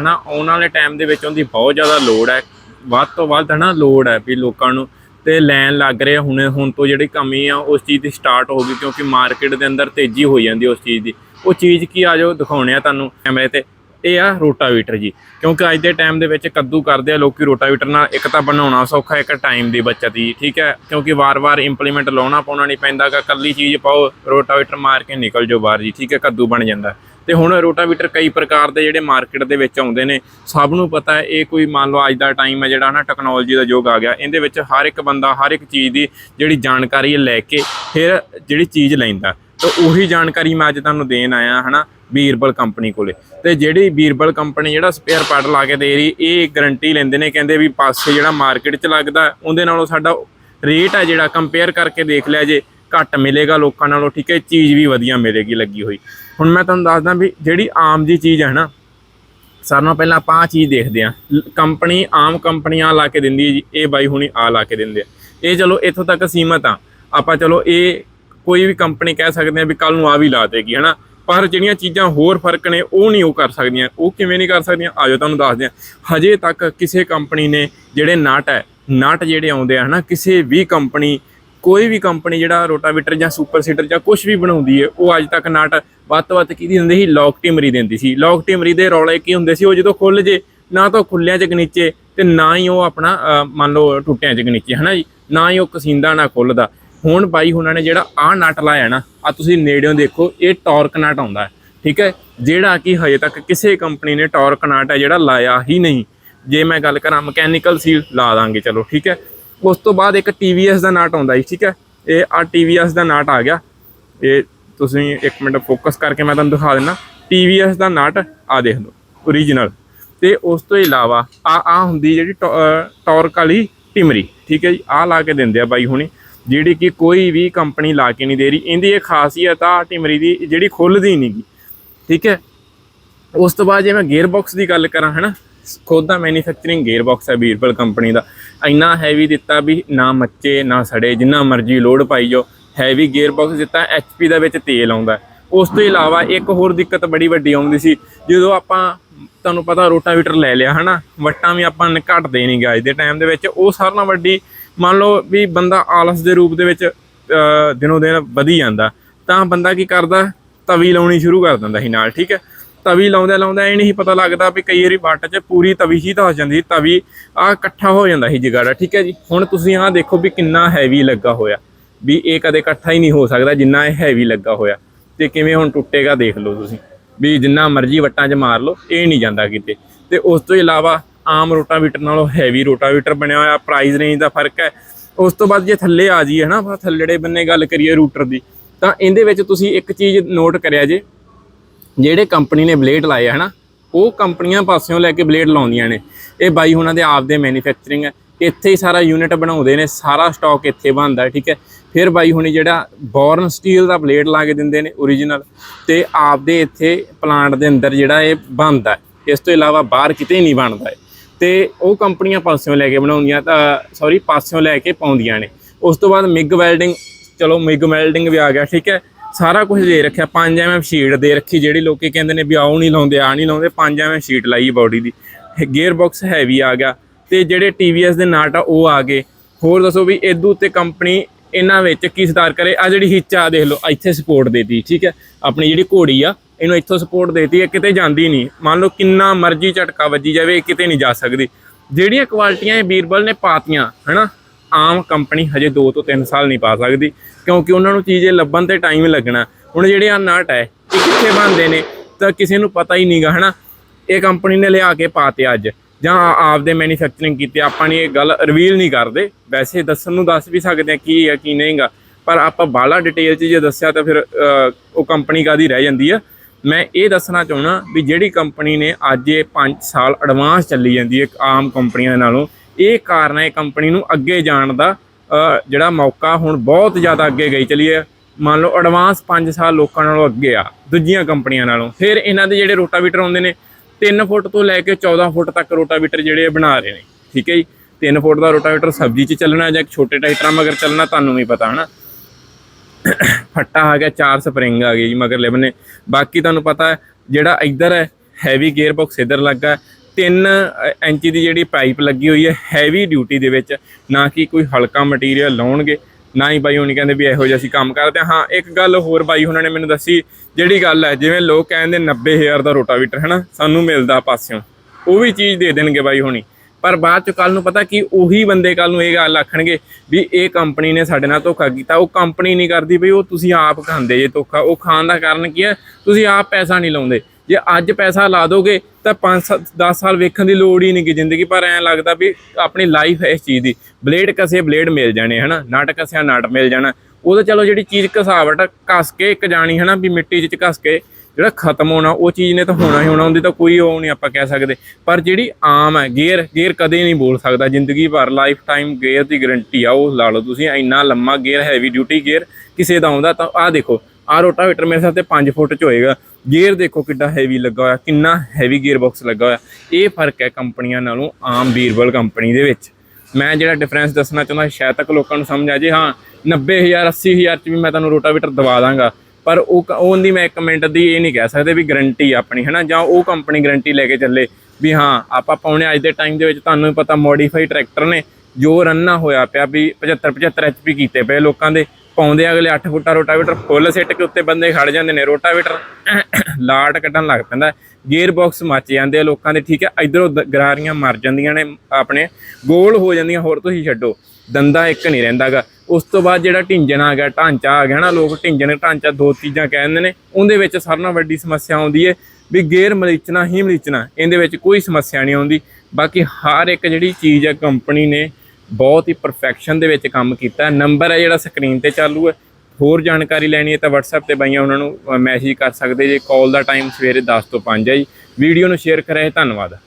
ਹਨਾ, ਆਉਣ ਵਾਲੇ ਟਾਈਮ ਦੇ ਵਿੱਚ ਉਹਦੀ ਬਹੁਤ ਜ਼ਿਆਦਾ ਲੋੜ ਹੈ। ਵੱਧ ਤੋਂ ਵੱਧ ਹਨਾ ਲੋੜ ਹੈ ਵੀ ਲੋਕਾਂ ਨੂੰ ਤੇ ਲੈਣ ਲੱਗ ਰਿਹਾ। ਹੁਣ ਹੁਣ ਤੋਂ ਜਿਹੜੀ ਕਮੀ ਆ, ਉਸ ਚੀਜ਼ ਦੀ ਸਟਾਰਟ ਹੋ ਗਈ ਕਿਉਂਕਿ ਮਾਰਕੀਟ ਦੇ ਅੰਦਰ ਤੇਜ਼ੀ ਹੋ ਜਾਂਦੀ ਉਸ ਚੀਜ਼ ਦੀ। ਉਹ ਚੀਜ਼ ਕੀ ਆ ਜਾਓ, ਦਿਖਾਉਣੇ ਆ ਤੁਹਾਨੂੰ ਕੈਮਰੇ ਤੇ। ਇਹ ਆ ਰੋਟਾਵੀਟਰ ਜੀ, ਕਿਉਂਕਿ ਅੱਜ ਦੇ ਟਾਈਮ ਦੇ ਵਿੱਚ ਕੱਦੂ ਕਰਦੇ ਆ ਲੋਕੀ ਰੋਟਾਵੀਟਰ ਨਾਲ ਇੱਕ ਤਾਂ ਬਣਾਉਣਾ ਸੌਖਾ, ਇੱਕ ਟਾਈਮ ਦੀ ਬਚਤ ਜੀ, ਠੀਕ ਹੈ? ਕਿਉਂਕਿ ਵਾਰ-ਵਾਰ ਇੰਪਲੀਮੈਂਟ ਲਾਉਣਾ ਪਾਉਣਾ ਨਹੀਂ ਪੈਂਦਾਗਾ ਕੱਲੀ ਚੀਜ਼ ਪਾਓ, ਰੋਟਾਵੀਟਰ ਮਾਰ ਕੇ ਨਿਕਲ ਜਾਓ ਬਾਹਰ ਜੀ, ਠੀਕ ਹੈ? ਕੱਦੂ ਬਣ ਜਾਂਦਾ। ਤੇ ਹੁਣ ਰੋਟਾਵੀਟਰ ਕਈ ਪ੍ਰਕਾਰ ਦੇ ਜਿਹੜੇ ਮਾਰਕੀਟ ਦੇ ਵਿੱਚ ਆਉਂਦੇ ਨੇ। ਸਭ ਨੂੰ ਪਤਾ ਹੈ, ਇਹ ਕੋਈ ਮੰਨ ਲਓ ਅੱਜ ਦਾ ਟਾਈਮ ਹੈ ਜਿਹੜਾ ਨਾ ਟੈਕਨੋਲੋਜੀ ਦਾ ਯੁੱਗ ਆ ਗਿਆ। ਇਹਦੇ ਵਿੱਚ ਹਰ ਇੱਕ ਬੰਦਾ, ਹਰ ਇੱਕ ਚੀਜ਼ ਦੀ ਜਿਹੜੀ ਜਾਣਕਾਰੀ ਹੈ ਲੈ ਕੇ ਫਿਰ ਜਿਹੜੀ ਚੀਜ਼ ਲੈਂਦਾ। ਤਾਂ ਉਹੀ ਜਾਣਕਾਰੀ ਮੈਂ ਅੱਜ ਤੁਹਾਨੂੰ ਦੇਣ ਆਇਆ ਹਨਾ, ਬੀਰਬਲ ਕੰਪਨੀ ਕੋਲੇ। ਤੇ ਜਿਹੜੀ ਬੀਰਬਲ ਕੰਪਨੀ ਜਿਹੜਾ ਸਪੇਅਰ ਪਾਰਟ ਲਾ ਕੇ ਦੇ ਰਹੀ, ਇਹ ਗਾਰੰਟੀ ਲੈਂਦੇ ਨੇ, ਕਹਿੰਦੇ ਵੀ ਪਾਸੇ ਜਿਹੜਾ ਮਾਰਕੀਟ 'ਚ ਲੱਗਦਾ, ਉਹਦੇ ਨਾਲੋਂ ਸਾਡਾ ਰੇਟ ਹੈ ਜਿਹੜਾ ਕੰਪੇਅਰ ਕਰਕੇ ਦੇਖ ਲਿਆ ਜੇ। ਘੱਟ ਮਿਲੇਗਾ ਲੋਕਾਂ ਨਾਲੋਂ, ਠੀਕ ਹੈ ਚੀਜ਼ ਵੀ ਵਧੀਆ ਮਿਲੇਗੀ, ਲੱਗੀ ਹੋਈ। ਹੁਣ ਮੈਂ ਤੁਹਾਨੂੰ ਦੱਸਦਾ ਵੀ ਜਿਹੜੀ ਆਮ ਜੀ ਚੀਜ਼ ਹੈ ਨਾ ਸਾਰਿਆਂ ਨਾਲੋਂ ਪਹਿਲਾਂ ਆਪਾਂ ਆਹ ਚੀਜ਼ ਦੇਖਦੇ ਹਾਂ। ਕੰਪਨੀ, ਆਮ ਕੰਪਨੀਆਂ ਲਾ ਕੇ ਦਿੰਦੀ ਹੈ ਜੀ, ਇਹ ਬਾਈ ਹੁਣੀ ਆ ਲਾ ਕੇ ਦਿੰਦੇ ਆ। ਇਹ ਚਲੋ ਇੱਥੋਂ ਤੱਕ ਸੀਮਤ ਆ। ਆਪਾਂ ਚਲੋ ਇਹ ਕੋਈ ਵੀ ਕੰਪਨੀ ਕਹਿ ਸਕਦੇ ਆ ਵੀ ਕੱਲ ਨੂੰ ਆ ਵੀ ਲਾ ਦੇਗੀ, ਹਨਾ? ਪਰ ਜਿਹੜੀਆਂ ਚੀਜ਼ਾਂ ਹੋਰ ਫ਼ਰਕ ਨੇ, ਉਹ ਨਹੀਂ ਉਹ ਕਰ ਸਕਦੀਆਂ। ਉਹ ਕਿਵੇਂ ਨਹੀਂ ਕਰ ਸਕਦੀਆਂ? ਆਜੋ ਤੁਹਾਨੂੰ ਦੱਸਦੇ ਆ ਹਜੇ ਤੱਕ ਕਿਸੇ ਕੰਪਨੀ ਨੇ ਜਿਹੜੇ ਨਟ ਹੈ, ਨਟ ਜਿਹੜੇ ਆਉਂਦੇ ਆ, ਹਨਾ? ਕਿਸੇ ਵੀ ਕੰਪਨੀ ਕੋਈ ਵੀ ਕੰਪਨੀ ਜਿਹੜਾ ਰੋਟਾਵੀਟਰ ਜਾਂ ਸੁਪਰ ਸੀਟਰ ਜਾਂ ਕੁਝ ਵੀ ਬਣਾਉਂਦੀ ਹੈ ਉਹ ਅੱਜ ਤੱਕ ਨਟ ਵੱਧ ਤੋਂ ਵੱਧ ਕਿਹਦੀ ਦਿੰਦੀ ਸੀ? ਲੌਕ ਟਿਮਰੀ ਦਿੰਦੀ ਸੀ। ਲੌਕ ਟਿਮਰੀ ਦੇ ਰੌਲੇ ਕੀ ਹੁੰਦੇ ਸੀ? ਉਹ ਜਦੋਂ ਖੁੱਲ ਜੇ, ਨਾ ਤਾਂ ਉਹ ਖੁੱਲਿਆਂ ਚ ਗਨੀਚੇ ਤੇ ਨਾ ਹੀ ਉਹ ਆਪਣਾ ਮੰਨ ਲਓ ਟੁੱਟਿਆਂ ਚ ਗਨੀਚੇ, ਹਨਾ ਜੀ? ਨਾ ਹੀ ਉਹ ਕਸਿੰਦਾ ਨਾ ਖੁੱਲਦਾ ਹੁਣ ਬਾਈ ਉਹਨਾਂ ਨੇ ਜਿਹੜਾ ਆਹ ਨਟ ਲਾਇਆ ਨਾ ਆ ਤੁਸੀਂ ਨੇੜਿਓਂ ਦੇਖੋ, ਇਹ ਟਾਰਕ ਨਟ ਆਉਂਦਾ ਠੀਕ ਹੈ? ਜਿਹੜਾ ਕਿ ਹਜੇ ਤੱਕ ਕਿਸੇ ਕੰਪਨੀ ਨੇ ਟਾਰਕ ਨਟ ਹੈ ਜਿਹੜਾ ਲਾਇਆ ਹੀ ਨਹੀਂ। ਜੇ ਮੈਂ ਗੱਲ ਕਰਾਂ, ਮਕੈਨੀਕਲ ਸੀਲ ਲਾ ਦਾਂਗੇ, ਚਲੋ, ਠੀਕ ਹੈ? ਉਸ ਤੋਂ ਬਾਅਦ ਇੱਕ TVS ਦਾ ਨਾਟ ਆਉਂਦਾ ਜੀ, ਠੀਕ ਹੈ? ਇਹ ਆ TVS ਦਾ ਨਾਟ ਆ ਗਿਆ। ਇਹ ਤੁਸੀਂ ਇੱਕ ਮਿੰਟ ਫੋਕਸ ਕਰਕੇ ਮੈਂ ਤੁਹਾਨੂੰ ਦਿਖਾ ਦਿੰਦਾ। TVS ਦਾ ਨਾਟ ਆ ਦੇਖ ਲਓ ਓਰੀਜਨਲ ਤੇ ਉਸ ਤੋਂ ਇਲਾਵਾ ਆ ਆ ਹੁੰਦੀ ਜਿਹੜੀ ਟੌ- ਅਹ, ਟੌਰਕ ਵਾਲੀ ਟਿਮਰੀ, ਠੀਕ ਹੈ ਜੀ? ਆ ਲਾ ਕੇ ਦਿੰਦੇ ਆ ਬਾਈ ਹੁਣੀ, ਜਿਹੜੀ ਕਿ ਕੋਈ ਵੀ ਕੰਪਨੀ ਲਾ ਕੇ ਨਹੀਂ ਦੇ ਰਹੀ। ਇਹਦੀ ਇਹ ਖਾਸੀਅਤ ਆ, ਟਿਮਰੀ ਦੀ ਜਿਹੜੀ ਖੁੱਲਦੀ ਨਹੀਂਗੀ ਠੀਕ ਹੈ? ਉਸ ਤੋਂ ਬਾਅਦ ਜੇ ਮੈਂ ਗੇਅਰ ਬਾਕਸ ਦੀ ਗੱਲ ਕਰਾਂ, ਹਨਾ? ਖੁਦ ਦਾ ਮੈਨੂਫੈਕਚਰਿੰਗ ਗੇਅਰ ਬਾਕਸ ਹੈ ਬੀਰਬਲ ਕੰਪਨੀ ਦਾ। ਇੰਨਾ ਹੈਵੀ ਦਿੱਤਾ ਵੀ ਨਾ ਮੱਚੇ, ਨਾ ਸੜੇ, ਜਿੰਨਾ ਮਰਜ਼ੀ ਲੋਡ ਪਾਈ ਜਾਓ ਹੈਵੀ ਗੇਅਰ ਬਾਕਸ ਦਿੱਤਾ ਐਚਪੀ ਦਾ ਵਿੱਚ ਤੇਲ ਆਉਂਦਾ ਉਸ ਤੋਂ ਇਲਾਵਾ ਇੱਕ ਹੋਰ ਦਿੱਕਤ ਬੜੀ ਵੱਡੀ ਆਉਂਦੀ ਸੀ, ਜਦੋਂ ਆਪਾਂ, ਤੁਹਾਨੂੰ ਪਤਾ ਰੋਟਾਵੀਟਰ ਲੈ ਲਿਆ, ਹਨਾ? ਵੱਟਾਂ ਵੀ ਆਪਾਂ ਨੇ ਘਟਦੇ ਨਹੀਂ ਗਏ ਅੱਜ ਦੇ ਟਾਈਮ ਦੇ ਵਿੱਚ। ਉਹ ਸਾਰਿਆਂ ਨਾਲੋਂ ਵੱਡੀ, ਮੰਨ ਲਓ ਵੀ ਬੰਦਾ ਆਲਸ ਦੇ ਰੂਪ ਦੇ ਵਿੱਚ ਦਿਨੋ ਦਿਨ ਵਧੀ ਜਾਂਦਾ। ਤਾਂ ਬੰਦਾ ਕੀ ਕਰਦਾ, ਤਵੀ ਲਾਉਣੀ ਸ਼ੁਰੂ ਕਰ ਦਿੰਦਾ ਸੀ ਨਾਲ, ਠੀਕ ਹੈ? ਤਵੀ ਲਾਉਂਦਾ ਲਾਉਂਦਾ ਇਹ ਨਹੀਂ ਪਤਾ ਲੱਗਦਾ ਵੀ ਕਈ ਵਾਰੀ ਵੱਟ 'ਚ ਪੂਰੀ ਤਵੀ ਹੀ ਧਸ ਜਾਂਦੀ ਤਵੀ ਆ ਇਕੱਠਾ ਹੋ ਜਾਂਦਾ ਸੀ ਜਗਾੜਾ, ਠੀਕ ਹੈ ਜੀ? ਹੁਣ ਤੁਸੀਂ ਆਹ ਦੇਖੋ ਵੀ ਕਿੰਨਾ ਹੈਵੀ ਲੱਗਾ ਹੋਇਆ, ਵੀ ਇਹ ਕਦੇ ਇਕੱਠਾ ਹੀ ਨਹੀਂ ਹੋ ਸਕਦਾ ਜਿੰਨਾ ਇਹ ਹੈਵੀ ਲੱਗਾ ਹੋਇਆ। ਤੇ ਕਿਵੇਂ ਹੁਣ ਟੁੱਟੇਗਾ ਦੇਖ ਲਓ ਤੁਸੀਂ, ਵੀ ਜਿੰਨਾ ਮਰਜ਼ੀ ਵੱਟਾਂ 'ਚ ਮਾਰ ਲਓ, ਇਹ ਨਹੀਂ ਜਾਂਦਾ ਕਿਤੇ। ਤੇ ਉਸ ਤੋਂ ਇਲਾਵਾ ਆਮ ਰੋਟਾਵੀਟਰ ਨਾਲੋਂ ਹੈਵੀ ਰੋਟਾਵੀਟਰ ਬਣਿਆ ਹੋਇਆ ਪ੍ਰਾਈਸ ਰੇਂਜ ਦਾ ਫ਼ਰਕ ਹੈ। ਉਸ ਤੋਂ ਬਾਅਦ ਜੇ ਥੱਲੇ ਆ ਜਾਈਏ ਹਨਾ ਆਪਾਂ ਥੱਲੜੇ ਬੰਨੇ ਗੱਲ ਕਰੀਏ ਰੂਟਰ ਦੀ, ਤਾਂ ਇਹਦੇ ਵਿੱਚ ਤੁਸੀਂ ਇੱਕ ਚੀਜ਼ ਨੋਟ ਕਰਿਆ ਜੇ ਜਿਹੜੇ ਕੰਪਨੀ ਨੇ ਬਲੇਡ ਲਾਏ ਆ, ਹਨਾ, ਉਹ ਕੰਪਨੀਆਂ ਪਾਸਿਓਂ ਲੈ ਕੇ ਬਲੇਡ ਲਾਉਂਦੀਆਂ ਨੇ। ਇਹ ਬਾਈ ਉਹਨਾਂ ਦੇ ਆਪ ਦੇ ਮੈਨੂਫੈਕਚਰਿੰਗ ਹੈ ਇੱਥੇ ਹੀ ਸਾਰਾ ਯੂਨਿਟ ਬਣਾਉਂਦੇ ਨੇ, ਸਾਰਾ ਸਟਾਕ ਇੱਥੇ ਬਣਦਾ, ਠੀਕ ਹੈ। ਫਿਰ ਬਾਈ ਹੁਣੀ ਜਿਹੜਾ ਬੌਰਨ ਸਟੀਲ ਦਾ ਬਲੇਡ ਲਾ ਕੇ ਦਿੰਦੇ ਨੇ origignal ਤੇ ਆਪਦੇ ਇੱਥੇ ਪਲਾਂਟ ਦੇ ਅੰਦਰ ਜਿਹੜਾ ਇਹ ਬਣਦਾ ਇਸ ਤੋਂ ਇਲਾਵਾ ਬਾਹਰ ਕਿਤੇ ਨਹੀਂ ਬਣਦਾ ਹੈ ਤੇ ਉਹ ਕੰਪਨੀਆਂ ਪਾਸਿਓਂ ਲੈ ਕੇ ਬਣਾਉਂਦੀਆਂ, ਤਾਂ ਸੌਰੀ ਪਾਸਿਓਂ ਲੈ ਕੇ ਪਾਉਂਦੀਆਂ ਨੇ। ਉਸ ਤੋਂ ਬਾਅਦ ਮਿਗ ਵੈਲਡਿੰਗ ਚਲੋ, ਮਿਗ ਵੈਲਡਿੰਗ ਵੀ ਆ ਗਿਆ, ਠੀਕ ਹੈ। ਸਾਰਾ ਕੁਝ ਦੇ ਰੱਖਿਆ 5 ਐਮਐਮ ਸ਼ੀਟ ਦੇ ਰੱਖੀ, ਜਿਹੜੀ ਲੋਕੀ ਕਹਿੰਦੇ ਨੇ ਵੀ ਆਉ ਨਹੀਂ ਲਾਉਂਦੇ, ਆ ਨਹੀਂ ਲਾਉਂਦੇ 5 ਐਮਐਮ ਸ਼ੀਟ ਲਾਈ ਬਾਡੀ ਦੀ। ਗੇਅਰ ਬਾਕਸ ਹੈਵੀ ਆ ਗਿਆ, ਤੇ ਜਿਹੜੇ TVS ਦੇ ਨਾਟ ਆ, ਉਹ ਆ ਗਏ। ਹੋਰ ਦੱਸੋ ਵੀ ਇਦੋਂ ਉੱਤੇ ਕੰਪਨੀ ਇਹਨਾਂ ਵਿੱਚ ਕੀ ਸੁਧਾਰ ਕਰੇ? ਆ ਜਿਹੜੀ ਹਿੱਚਾ ਦੇਖ ਲਓ, ਇੱਥੇ ਸਪੋਰਟ ਦੇਤੀ, ਠੀਕ ਹੈ? ਆਪਣੀ ਜਿਹੜੀ ਘੋੜੀ ਆ, ਇਹਨੂੰ ਇੱਥੋਂ ਸਪੋਰਟ ਦੇਤੀ ਹੈ ਕਿਤੇ ਜਾਂਦੀ ਨਹੀਂ। ਮੰਨ ਲਓ ਕਿੰਨਾ ਮਰਜ਼ੀ ਝਟਕਾ ਵੱਜੀ ਜਾਵੇ, ਇਹ ਕਿਤੇ ਨਹੀਂ ਜਾ ਸਕਦੀ। ਜਿਹੜੀਆਂ ਕੁਆਲਟੀਆਂ ਇਹ ਬੀਰਬਲ ਨੇ ਪਾਤੀਆਂ, ਹਨਾ? ਆਮ ਕੰਪਨੀ ਹਜੇ 2 ਤੋਂ 3 ਸਾਲ ਨਹੀਂ ਪਾ ਸਕਦੀ। ਕਿਉਂਕਿ ਉਹਨਾਂ ਨੂੰ ਚੀਜ਼ੇ ਲੱਭਣ ਤੇ ਟਾਈਮ ਲੱਗਣਾ। ਹੁਣ ਜਿਹੜੇ ਆ ਨਟ ਹੈ, ਇਹ ਕਿੱਥੇ ਬਣਦੇ ਨੇ, ਤਾਂ ਕਿਸੇ ਨੂੰ ਪਤਾ ਹੀ ਨਹੀਂਗਾ, ਹਨਾ? ਇਹ ਕੰਪਨੀ ਨੇ ਲਿਆ ਕੇ ਪਾਤੇ ਅੱਜ। ਜਾਂ ਆਪਦੇ ਮੈਨੂਫੈਕਚਰਿੰਗ ਕੀਤੀ, ਆਪਾਂ ਨੇ ਇਹ ਗੱਲ ਰਿਵੀਲ ਨਹੀਂ ਕਰਦੇ। ਵੈਸੇ ਦੱਸਣ ਨੂੰ ਦੱਸ ਵੀ ਸਕਦੇ ਆ ਕੀ ਹੈ, ਕੀ ਨਹੀਂਗਾ। ਪਰ ਆਪਾਂ ਬਾਲਾ ਡਿਟੇਲ 'ਚ ਜੇ ਦੱਸਿਆ ਤਾਂ ਫਿਰ ਉਹ ਕੰਪਨੀ ਕਾਦੀ ਰਹਿ ਜਾਂਦੀ ਆ? ਮੈਂ ਇਹ ਦੱਸਣਾ ਚਾਹੁੰਦਾ ਵੀ ਜਿਹੜੀ ਕੰਪਨੀ ਨੇ ਅੱਜ ਇਹ 5 ਸਾਲ ਐਡਵਾਂਸ ਚੱਲੀ ਜਾਂਦੀ ਹੈ ਆਮ ਕੰਪਨੀਆਂ ਨਾਲੋਂ। ਇਹ ਕਾਰਨ ਹੈ ਕੰਪਨੀ ਨੂੰ ਅੱਗੇ ਜਾਣ ਦਾ ਜਿਹੜਾ ਮੌਕਾ ਹੁਣ ਬਹੁਤ ਜ਼ਿਆਦਾ ਅੱਗੇ ਗਈ ਚਲੀ ਹੈ। ਮੰਨ ਲਓ ਐਡਵਾਂਸ 5 ਸਾਲ ਲੋਕਾਂ ਨਾਲੋਂ ਅੱਗੇ ਆ, ਦੂਜੀਆਂ ਕੰਪਨੀਆਂ ਨਾਲੋਂ। ਫਿਰ ਇਹਨਾਂ ਦੇ ਜਿਹੜੇ ਰੋਟਾਵੀਟਰ ਆਉਂਦੇ ਨੇ 3 ਫੁੱਟ ਤੋਂ ਲੈ ਕੇ 14 ਫੁੱਟ ਤੱਕ ਰੋਟਾਵੀਟਰ ਜਿਹੜੇ ਬਣਾ ਰਹੇ ਨੇ, ਠੀਕ ਹੈ ਜੀ? 3 ਫੁੱਟ ਦਾ ਰੋਟਾਵੀਟਰ ਸਬਜ਼ੀ 'ਚ ਚੱਲਣਾ ਜਾਂ ਛੋਟੇ ਟਰੈਕਟਰਾਂ ਮਗਰ ਚੱਲਣਾ, ਤੁਹਾਨੂੰ ਵੀ ਪਤਾ ਹਨਾ। ਫੱਟਾ ਆ ਗਿਆ, ਚਾਰ ਸਪਰਿੰਗ ਆ ਗਈ ਜੀ ਮਗਰਲੇ ਬੰਨੇ। ਬਾਕੀ ਤੁਹਾਨੂੰ ਪਤਾ ਹੈ, ਜਿਹੜਾ ਇੱਧਰ ਹੈ ਹੈਵੀ ਗੇਅਰ ਬਾਕਸ ਇਧਰ ਲੱਗਾ 3 ਇੰਚ ਦੀ ਜਿਹੜੀ ਪਾਈਪ ਲੱਗੀ ਹੋਈ ਹੈ ਹੈਵੀ ਡਿਊਟੀ ਦੇ ਵਿੱਚ, ਨਾ ਕਿ ਕੋਈ ਹਲਕਾ ਮਟੀਰੀਅਲ ਲਾਉਣਗੇ, ਨਾ ਹੀ ਬਾਈ ਹੁਣੀ ਕਹਿੰਦੇ ਵੀ ਇਹੋ ਜਿਹਾ ਅਸੀਂ ਕੰਮ ਕਰਦੇ ਹਾਂ। ਹਾਂ, ਇੱਕ ਗੱਲ ਹੋਰ ਬਾਈ ਉਹਨਾਂ ਨੇ ਮੈਨੂੰ ਦੱਸੀ, ਜਿਹੜੀ ਗੱਲ ਹੈ, ਜਿਵੇਂ ਲੋਕ ਕਹਿੰਦੇ 90000 ਦਾ ਰੋਟਾਵੀਟਰ ਹੈ ਨਾ ਸਾਨੂੰ ਮਿਲਦਾ ਪਾਸਿਓਂ, ਉਹ ਵੀ ਚੀਜ਼ ਦੇ ਦੇਣਗੇ ਬਾਈ ਹੁਣੀ। ਪਰ ਬਾਅਦ ਚ ਕੱਲ ਨੂੰ ਪਤਾ ਕਿ, ਉਹੀ ਬੰਦੇ ਕੱਲ ਨੂੰ ਇਹ ਗੱਲ ਆਖਣਗੇ ਵੀ ਇਹ ਕੰਪਨੀ ਨੇ ਸਾਡੇ ਨਾਲ ਧੋਖਾ ਕੀਤਾ, ਉਹ ਕੰਪਨੀ ਨਹੀਂ ਕਰਦੀ ਬਈ, ਉਹ ਤੁਸੀਂ ਆਪ ਖਾਂਦੇ ਜੇ ਧੋਖਾ, ਉਹ ਖਾਣ ਦਾ ਕਾਰਨ ਕੀ ਹੈ, ਤੁਸੀਂ ਆਪ ਪੈਸਾ ਨਹੀਂ ਲਾਉਂਦੇ। ਜੇ ਅੱਜ ਪੈਸਾ ਲਾ ਦੋਗੇ ਤਾਂ 5 10 ਸਾਲ ਵੇਖਣ ਦੀ ਲੋੜ ਹੀ ਨਹੀਂ ਕਿ ਜ਼ਿੰਦਗੀ ਪਰ ਐਂ ਲੱਗਦਾ ਵੀ ਆਪਣੀ ਲਾਈਫ ਹੈ ਇਸ ਚੀਜ਼ ਦੀ। ਬਲੇਡ ਕਸੇ ਬਲੇਡ ਮਿਲ ਜਾਣੇ, ਹਨਾ? ਨਟ ਕਸਿਆ ਨਟ ਮਿਲ ਜਾਣਾ। ਉਹ ਤਾਂ ਚਲੋ ਜਿਹੜੀ ਚੀਜ਼ ਘਸਾਵਟ ਘਸ ਕੇ ਇੱਕ ਜਾਣੀ, ਹਨਾ, ਵੀ ਮਿੱਟੀ 'ਚ ਘਸ ਕੇ ਜਿਹੜਾ ਖਤਮ ਹੋਣਾ, ਉਹ ਚੀਜ਼ ਨੇ ਤਾਂ ਹੋਣਾ ਹੀ ਹੋਣਾ, ਉਹਦੀ ਤਾਂ ਕੋਈ ਉਹ ਨਹੀਂ ਆਪਾਂ ਕਹਿ ਸਕਦੇ। ਪਰ ਜਿਹੜੀ ਆਮ ਹੈ ਗੇਅਰ ਗੇਅਰ ਕਦੇ ਨਹੀਂ ਬੋਲ ਸਕਦਾ। ਜ਼ਿੰਦਗੀ ਭਰ ਲਾਈਫ ਟਾਈਮ ਗੇਅਰ ਦੀ ਗਾਰੰਟੀ ਆ, ਉਹ ਲਾ ਲਓ ਤੁਸੀਂ। ਇੰਨਾ ਲੰਮਾ ਗੇਅਰ ਹੈਵੀ ਡਿਊਟੀ ਗੇਅਰ ਕਿਸੇ ਦਾ ਆਉਂਦਾ ਤਾਂ ਆਹ ਦੇਖੋ ਆਹ ਰੋਟਾਵੇਟਰ ਮੇਰੇ ਹਿਸਾਬ ਤੇ 5 ਫੁੱਟ ਚ ਹੋਏਗਾ। ਗੇਅਰ ਦੇਖੋ ਕਿੱਡਾ ਹੈਵੀ ਲੱਗਾ ਹੋਇਆ, ਕਿੰਨਾ ਹੈਵੀ ਗੇਅਰ ਬਾਕਸ ਲੱਗਾ ਹੋਇਆ। ਇਹ ਫ਼ਰਕ ਹੈ ਕੰਪਨੀਆਂ ਨਾਲੋਂ ਆਮ ਬੀਰਬਲ ਕੰਪਨੀ ਦੇ ਵਿੱਚ। ਮੈਂ ਜਿਹੜਾ ਡਿਫਰੈਂਸ ਦੱਸਣਾ ਚਾਹੁੰਦਾ, ਸ਼ਾਇਦ ਤੱਕ ਲੋਕਾਂ ਨੂੰ ਸਮਝ ਆ ਜੇ, ਹਾਂ 90000 80000 ਚ ਵੀ ਮੈਂ ਤੁਹਾਨੂੰ ਰੋਟਾਵੇਟਰ ਦਵਾ ਦਾਂਗਾ। ਪਰ ਉਹ ਕ- ਉਹਦੀ ਮੈਂ ਇੱਕ ਮਿੰਟ ਦੀ ਇਹ ਨਹੀਂ ਕਹਿ ਸਕਦੇ ਵੀ ਗਾਰੰਟੀ ਆਪਣੀ ਹੈ ਨਾ ਜਾਂ ਉਹ ਕੰਪਨੀ ਗਾਰੰਟੀ ਲੈ ਕੇ ਚੱਲੇ ਵੀ ਹਾਂ, ਆਪਾਂ ਪਾਉਣੇ ਅੱਜ ਦੇ ਟਾਈਮ ਦੇ ਵਿੱਚ, ਤੁਹਾਨੂੰ ਪਤਾ ਮੋਡੀਫਾਈ ਟਰੈਕਟਰ ਨੇ। ਜੋ ਰੰਨਾ ਹੋਇਆ ਪਿਆ ਵੀ 75 75 ਐਚਪੀ ਕੀਤੇ ਪਏ ਲੋਕਾਂ ਦੇ, ਪਾਉਂਦੇ ਅਗਲੇ 8 ਫੁੱਟਾ ਰੋਟਾਵੇਟਰ ਫੁੱਲ ਸਿੱਟ ਕੇ ਉੱਤੇ ਬੰਦੇ ਖੜ ਜਾਂਦੇ ਨੇ, ਰੋਟਾਵੇਟਰ ਲਾਟ ਕੱਢਣ ਲੱਗ ਪੈਂਦਾ। ਗੇਅਰ ਬਾਕਸ ਮੱਚ ਜਾਂਦੇ ਆ ਲੋਕਾਂ ਦੇ, ਠੀਕ ਹੈ, ਇਧਰੋਂ ਗਰਾਰੀਆਂ ਮਰ ਜਾਂਦੀਆਂ ਨੇ ਆਪਣੇ, ਗੋਲ ਹੋ ਜਾਂਦੀਆਂ, ਹੋਰ ਤੁਸੀਂ ਛੱਡੋ, ਦੰਦਾ ਇੱਕ ਨਹੀਂ ਰਹਿੰਦਾਗਾ। ਉਸ ਤੋਂ ਬਾਅਦ ਜਿਹੜਾ ਢਿੰਜਣ ਆ ਗਿਆ, ਢਾਂਚਾ ਆ ਗਿਆ ਨਾ, ਲੋਕ ਢਿੰਜਣ, ਢਾਂਚਾ ਦੋ ਚੀਜ਼ਾਂ ਕਹਿੰਦੇ ਨੇ, ਉਹਦੇ ਵਿੱਚ ਸਾਰਿਆਂ ਨਾਲੋਂ ਵੱਡੀ ਸਮੱਸਿਆ ਆਉਂਦੀ ਹੈ ਵੀ ਗੇਅਰ ਮਲੀਚਣਾ, ਹੀ ਮਲੀਚਣਾ, ਇਹਦੇ ਵਿੱਚ ਕੋਈ ਸਮੱਸਿਆ ਨਹੀਂ ਆਉਂਦੀ। ਬਾਕੀ ਹਰ ਇੱਕ ਜਿਹੜੀ ਚੀਜ਼ ਹੈ ਕੰਪਨੀ ਨੇ ਬਹੁਤ ਹੀ ਪਰਫੈਕਸ਼ਨ ਦੇ ਵਿੱਚ ਕੰਮ ਕੀਤਾ ਨੰਬਰ ਹੈ ਜਿਹੜਾ ਸਕਰੀਨ ਤੇ ਚਾਲੂ ਹੈ। ਹੋਰ ਜਾਣਕਾਰੀ ਲੈਣੀ ਹੈ ਤਾਂ WhatsApp ਤੇ ਬਾਈਆਂ ਉਹਨਾਂ ਨੂੰ ਮੈਸੇਜ ਕਰ ਸਕਦੇ ਜੇ। ਕਾਲ ਦਾ ਟਾਈਮ ਸਵੇਰੇ 10 ਤੋਂ 5 ਹੈ ਜੀ। ਵੀਡੀਓ ਨੂੰ ਸ਼ੇਅਰ ਕਰਿਆ ਧੰਨਵਾਦ।